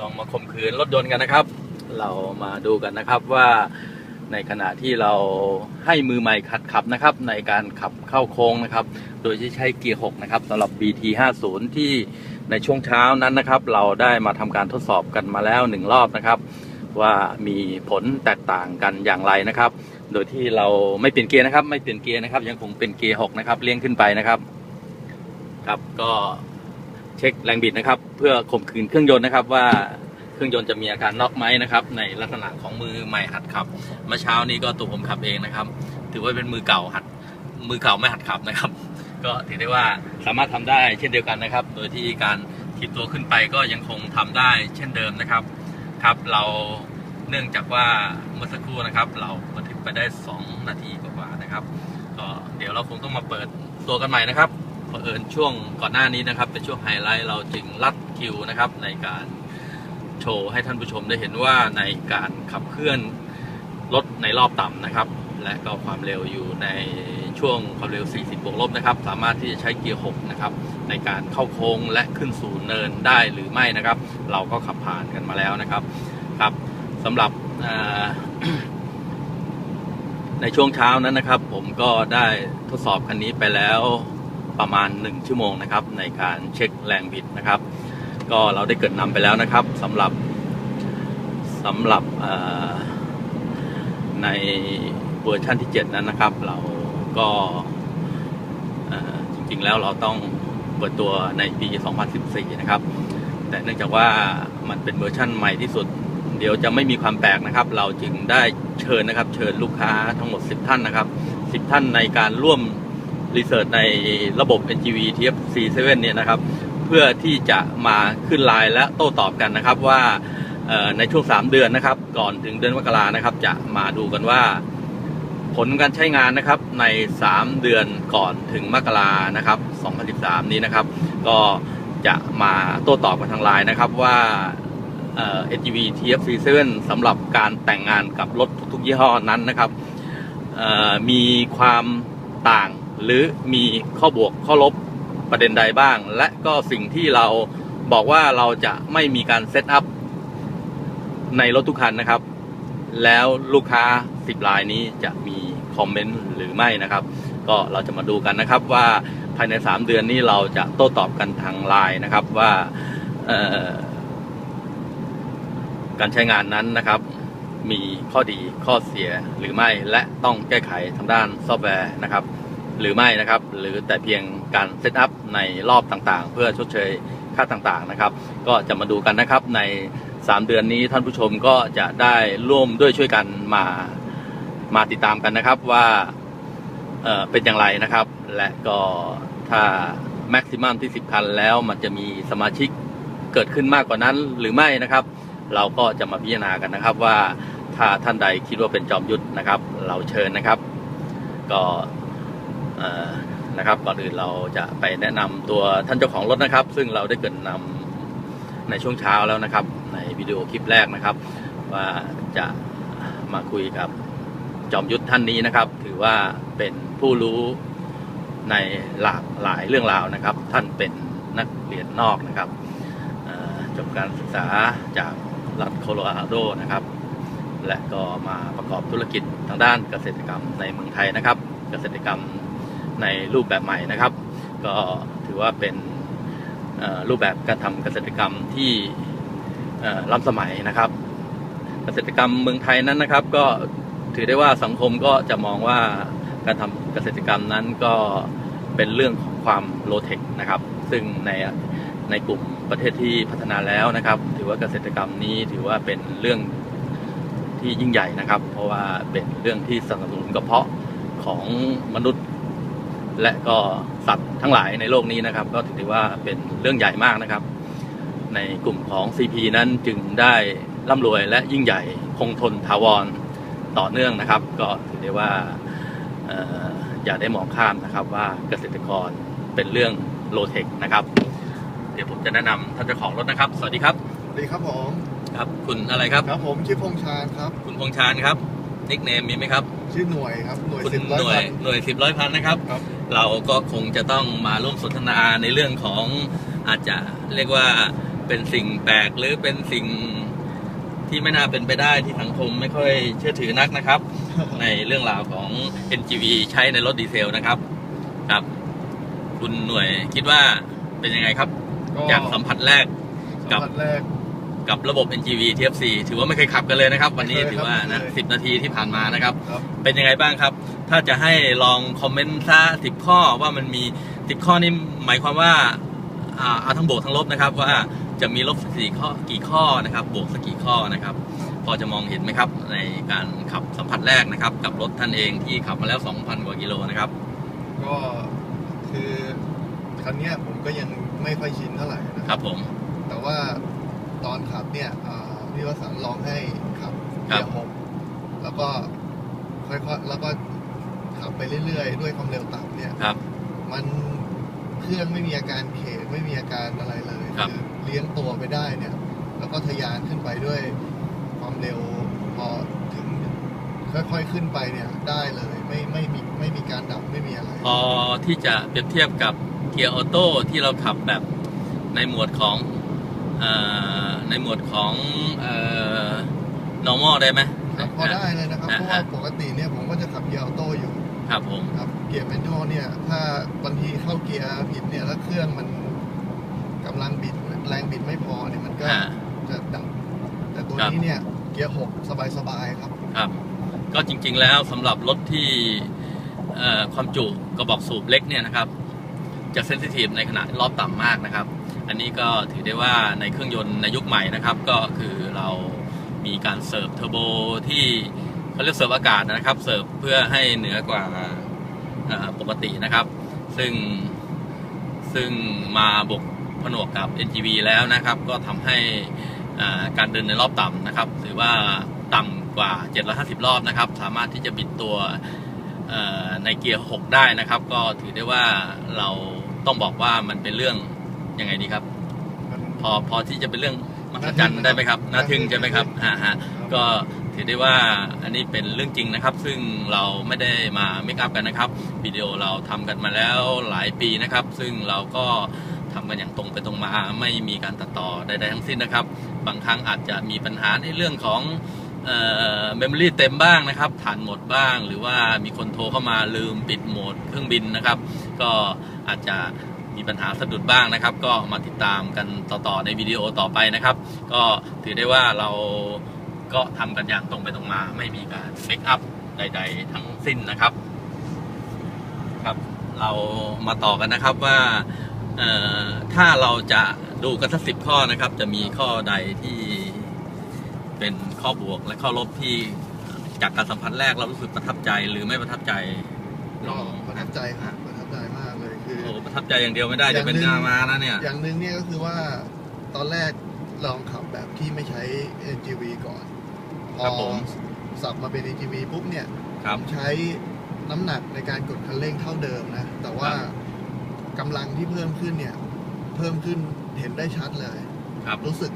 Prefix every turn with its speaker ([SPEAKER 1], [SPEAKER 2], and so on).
[SPEAKER 1] ลองมาข่มขืนรถยนต์กันนะครับ เรามาดูกันนะครับว่าในขณะที่เราให้มือใหม่ขัดขับนะครับ ในการขับเข้าโค้งนะครับ โดยที่ใช้เกียร์ 6 นะครับสำหรับ BT 50ที่ในช่วงเช้านั้นนะครับ เราได้มาทำการทดสอบกันมาแล้วหนึ่งรอบนะครับ ว่ามีผลแตกต่างกันอย่างไรนะครับ โดยที่เราไม่เปลี่ยนเกียร์นะครับ ไม่เปลี่ยนเกียร์นะครับ ยังคงเป็นเกียร์ 6 นะครับเลี้ยงขึ้นไปนะครับ ครับก็ เช็คแรงบิดนะครับ เพื่อข่มขืนเครื่องยนต์นะครับว่าเครื่องยนต์จะมีอาการน็อกไหมนะครับ ในลักษณะของมือใหม่หัดขับเมื่อเช้านี้ก็ตัวผมขับเองนะครับ ถือว่าเป็นมือเก่าหัด มือเก่าไม่หัดขับนะครับ ก็ถือได้ว่าสามารถทำได้เช่นเดียวกันนะครับ โดยที่การถีบตัวขึ้นไปก็ยังคงทำได้เช่นเดิมนะครับครับ เราเนื่องจากว่าเมื่อสักครู่นะครับ เราบันทึกไปได้ 2 นาทีกว่าๆนะครับก็เดี๋ยวเราคงต้องมาเปิดตัวกันใหม่นะครับ เอิญช่วงก่อนหน้านี้นะครับเป็นช่วงไฮไลท์เราจึงลัดคิวนะครับในการโชว์ให้ท่านผู้ชมได้เห็นว่าในการขับเคลื่อนรถในรอบต่ำนะครับ และก็ความเร็วอยู่ในช่วงความเร็ว 40 บวกลบนะครับ สามารถที่จะใช้เกียร์ 6 นะครับ ในการเข้าโค้งและขึ้นสู่เนินได้หรือไม่นะครับ เราก็ขับผ่านกันมาแล้วนะครับครับสำหรับในช่วงเช้านั้นนะครับ ผมก็ได้ทดสอบคันนี้ไปแล้ว ประมาณ 1 ชั่วโมงนะครับ ในการเช็คแรงบิดนะครับ ก็เราได้เกิดนำไปแล้วนะครับสำหรับสำหรับในเวอร์ชันที่ 7 นั้นนะครับ เราก็จริงๆแล้วเราต้องเปิดตัวในปี 2014 นะครับ แต่เนื่องจากว่ามันเป็นเวอร์ชั่นใหม่ที่สุด เดี๋ยวจะไม่มีความแปลกนะครับ เราจึงได้เชิญนะครับ เชิญลูกค้าทั้งหมด 10 ท่านนะครับ 10 ท่านในการร่วม รีเสิร์ชในระบบ NGV TF47 เนี่ยนะครับ เพื่อที่จะมาขึ้นไลน์และโต้ตอบกันนะครับว่าในช่วง 3 เดือนนะครับ ก่อนถึงเดือนมกรานะครับ จะมาดูกันว่า ผลการใช้งานนะครับใน 3 เดือนก่อนถึงมกรานะครับ 2013 นี้นะครับ ก็จะมาโต้ตอบกันทางไลน์นะครับว่าเอ่อ SUV TFC7 สำหรับการแต่งงานกับรถทุกๆยี่ห้อนั้นนะครับมีความต่าง หรือมีข้อบวกข้อลบประเด็นใดบ้าง และก็สิ่งที่เราบอกว่าเราจะไม่มีการเซตอัพในรถทุกคันนะครับ แล้วลูกค้า 10รายนี้จะมีคอมเมนต์หรือไม่นะครับ ก็เราจะมาดูกันนะครับว่าภายใน 3 เดือนนี้เราจะโต้ตอบกันทางไลน์นะครับว่าการใช้งานนั้นนะครับ มีข้อดีข้อเสียหรือไม่และต้องแก้ไขทางด้านซอฟต์แวร์นะครับ หรือไม่นะครับ หรือแต่เพียงการเซตอัพในรอบต่างๆ เพื่อชดเชยค่าต่างๆนะครับ ก็จะมาดูกันนะครับใน 3 เดือนนี้ท่านผู้ชมก็จะได้ร่วมด้วยช่วยกันมามาติดตามกันนะครับว่าเออเป็นอย่างไรนะครับ และก็ถ้าแม็กซิมัมที่ 10 คันแล้วมันจะมีสมาชิกเกิดขึ้นมากกว่านั้นหรือไม่นะครับ เราก็จะมาพิจารณากันนะครับว่าถ้าท่านใดคิดว่าเป็นจอมยุทธนะครับ เราเชิญนะครับ ก็ นะครับก่อนอื่นเราจะไปแนะนำตัวท่านเจ้าของรถนะครับ ซึ่งเราได้เกินนำในช่วงเช้าแล้วนะครับ ในวิดีโอคลิปแรกนะครับ ว่าจะมาคุยกับจอมยุทธท่านนี้นะครับ ถือว่าเป็นผู้รู้ในหลากหลายเรื่องราวนะครับ ท่านเป็นนักเรียนนอกนะครับจบการศึกษาจากรัฐโคโลราโดนะครับ และก็มาประกอบธุรกิจทางด้านเกษตรกรรมในเมืองไทยนะครับ เกษตรกรรม ในรูปแบบใหม่นะครับ ก็ถือว่าเป็นรูปแบบการทำเกษตรกรรมที่ล้ำสมัยนะครับ เกษตรกรรมเมืองไทยนั้นนะครับ ก็ถือได้ว่าสังคมก็จะมองว่าการทำเกษตรกรรมนั้นก็เป็นเรื่องของความโลเทคนะครับ ซึ่งในในกลุ่มประเทศที่พัฒนาแล้วนะครับ ถือว่าเกษตรกรรมนี้ถือว่าเป็นเรื่องที่ยิ่งใหญ่นะครับ เพราะว่าเป็นเรื่องที่สนับสนุนกระเพาะของมนุษย์ และก็สัตว์ทั้งหลายในโลกนี้นะครับ ก็ถือได้ว่าเป็นเรื่องใหญ่มากนะครับ ในกลุ่มของ CP นั้นจึงได้ร่ำรวยและยิ่งใหญ่คงทนถาวรต่อเนื่องนะครับ ก็ถือได้ว่าเอ่ออย่าได้มองข้ามนะครับว่าเกษตรกรเป็นเรื่องโลเทคนะครับ เดี๋ยวผมจะแนะนำท่านเจ้าของรถนะครับ สวัสดีครับ
[SPEAKER 2] สวัสดีครับผม
[SPEAKER 1] ครับคุณอะไรครับ
[SPEAKER 2] ครับผมชื่อพงษ์ชาญครับ
[SPEAKER 1] คุณพงษ์ชาญครับนิกเนมมีไหมครับ
[SPEAKER 2] ชื่อหน่วยครับหน่วย
[SPEAKER 1] คุณ
[SPEAKER 2] สิบร้อย
[SPEAKER 1] หน่วย
[SPEAKER 2] พัน
[SPEAKER 1] หน่วยสิบร้อยพันนะครับ
[SPEAKER 2] ครับ
[SPEAKER 1] เราก็คงจะต้องมาร่วมสนทนาในเรื่องของอาจจะเรียกว่าเป็นสิ่งแปลกหรือเป็นสิ่งที่ไม่น่าเป็นไปได้ที่สังคมไม่ค่อยเชื่อถือนักนะครับ ในเรื่องราวของ NGV ใช้ในรถดีเซลนะครับ ครับ คุณหน่วยคิดว่าเป็นยังไงครับ
[SPEAKER 2] ก็
[SPEAKER 1] จากสัมผัสแรก
[SPEAKER 2] สัมผัสแรก
[SPEAKER 1] กับระบบ NGV TFC ถือว่าไม่เคยขับกันเลยนะครับ วันนี้
[SPEAKER 2] ไม่เคย
[SPEAKER 1] ถือว่านะ
[SPEAKER 2] ครับ
[SPEAKER 1] สิบนาทีที่ผ่านมานะครับ
[SPEAKER 2] ครับ
[SPEAKER 1] เป็นยังไงบ้างครับ ถ้าจะให้ลองคอมเมนต์ซะสิบข้อว่ามันมีสิบข้อนี่หมายความว่าอ่าเอาทั้งบวกทั้งลบนะครับ ว่าจะมีลบสี่ข้อกี่ข้อนะครับ บวกสักกี่ข้อนะครับ พอจะมองเห็นไหมครับ ในการขับสัมผัสแรกนะครับ กับรถท่านเองที่ขับมาแล้ว 2,000 กว่ากิโลนะครับ
[SPEAKER 2] ก็คือคันเนี้ยผมก็ยังไม่ค่อยชินเท่าไหร่นะ
[SPEAKER 1] ครับ ผม
[SPEAKER 2] แต่ว่า ตอนขับเนี่ยอ่าพี่วสันต์ลองให้ขับ
[SPEAKER 1] ครั
[SPEAKER 2] เกี
[SPEAKER 1] บ
[SPEAKER 2] ยร์หกแล้วก็ค่อยๆแล้วก็ขับไปเรื่อยๆ ด้วยความเร็วต่ำเนี่ย
[SPEAKER 1] ครับ
[SPEAKER 2] มันเครื่องไม่มีอาการเขกไม่มีอาการอะไรเลย
[SPEAKER 1] ครับ
[SPEAKER 2] อเลี้ยงตัวไปได้เนี่ย แล้วก็ทะยานขึ้นไปด้วยความเร็วพอถึง ค่อยๆขึ้นไปเนี่ยได้เลยไม่ไม่มีไม่มีการดับไม่มีอะไร
[SPEAKER 1] พอที่จะเปรียบเทียบกับเกียร์ออโต้ที่เราขับแบบในหมวดของเอ่อ ในหมวดของเอ่อ normal ได้ไหม
[SPEAKER 2] ครับพอได้เลยนะครับ
[SPEAKER 1] อ่า
[SPEAKER 2] เพราะว่าปกติเนี่ยผมก็จะขับเกียร์ออโต้อยู่
[SPEAKER 1] ครับผม
[SPEAKER 2] ครับเกียร์แมนนวลเนี่ย ถ้าบางทีเข้าเกียร์ผิดเนี่ยแล้วเครื่องมันกำลังบิดแรงบิดไม่พอเนี่ยมันก็
[SPEAKER 1] อ่า
[SPEAKER 2] จะดับแต่ตัว
[SPEAKER 1] ครับ
[SPEAKER 2] นี้เนี่ยเกียร์หกสบายๆครับ
[SPEAKER 1] ครับ ก็จริงๆแล้วสำหรับรถที่เอ่อความจุกระบอกสูบเล็กเนี่ยนะครับ จะเซนซิทีฟในขณะรอบต่ำมากนะครับ อันนี้ก็ถือได้ว่าในเครื่องยนต์ในยุคใหม่นะครับก็คือเรามีการเสิร์ฟเทอร์โบที่เขาเรียกเสิร์ฟอากาศนะครับ เสิร์ฟเพื่อให้เหนือกว่าปกตินะครับ ซึ่งซึ่งมาบวกผนวกกับ NGV แล้วนะครับ ก็ทำให้การเดินในรอบต่ำนะครับถือว่าต่ำกว่า 750 รอบนะครับ สามารถที่จะบิดตัวในเกียร์ 6 ได้นะครับ ก็ถือได้ว่าเราต้องบอกว่ามันเป็นเรื่อง ยังไงดีครับ
[SPEAKER 2] มัน
[SPEAKER 1] พอพอที่จะเป็นเรื่องมหัศจรรย์ได้ไหมครับน่าทึ่งใช่ไหมครับฮะฮะก็ถือได้ว่าอันนี้เป็นเรื่องจริงนะครับ ซึ่งเราไม่ได้มาเมคอัพกันนะครับวิดีโอเราทำกันมาแล้วหลายปีนะครับ ซึ่งเราก็ทำกันอย่างตรงไปตรงมาไม่มีการตัดต่อใดๆทั้งสิ้นนะครับ บางครั้งอาจจะมีปัญหาในเรื่องของเอ่อเมมโมรีเต็มบ้างนะครับฐานหมดบ้าง หรือว่ามีคนโทรเข้ามาลืมปิดโหมดเครื่องบินนะครับ ก็อาจจะ มีปัญหาสะดุดบ้างนะครับ ก็มาติดตามกันต่อๆในวิดีโอต่อไปนะครับ ก็ถือได้ว่าเราก็ทำกันอย่างตรงไปตรงมา ไม่มีการเมคอัพใด ๆ ทั้งสิ้นนะครับครับ เรามาต่อกันนะครับว่าถ้าเราจะดูกันสักสิบข้อนะครับ จะมีข้อใดที่เป็นข้อบวกและข้อลบที่จากการสัมผัสแรกเรารู้สึกประทับใจหรือไม่ประทับใจลอง
[SPEAKER 2] ประทับใจครับ
[SPEAKER 1] ประทับใจอย่างเดียวไม่ได้จะเป็นหน้ามานะเนี่ย
[SPEAKER 2] อย่างหนึ่งเนี่ยก็คือว่าตอนแรกลองขับแบบที่ไม่ใช้ NGV ก่อนพ
[SPEAKER 1] ครั
[SPEAKER 2] อบ
[SPEAKER 1] ผม
[SPEAKER 2] สับมาเป็น NGV ปุ๊บเนี่ย
[SPEAKER 1] ครับ
[SPEAKER 2] ใช้น้ำหนักในการกดคันเร่งเท่าเดิมนะ แต่ว่า
[SPEAKER 1] ครับ
[SPEAKER 2] กำลังที่เพิ่มขึ้นเนี่ย เพิ่มขึ้นเห็นได้ชัดเลย
[SPEAKER 1] ครับ
[SPEAKER 2] รู้สึก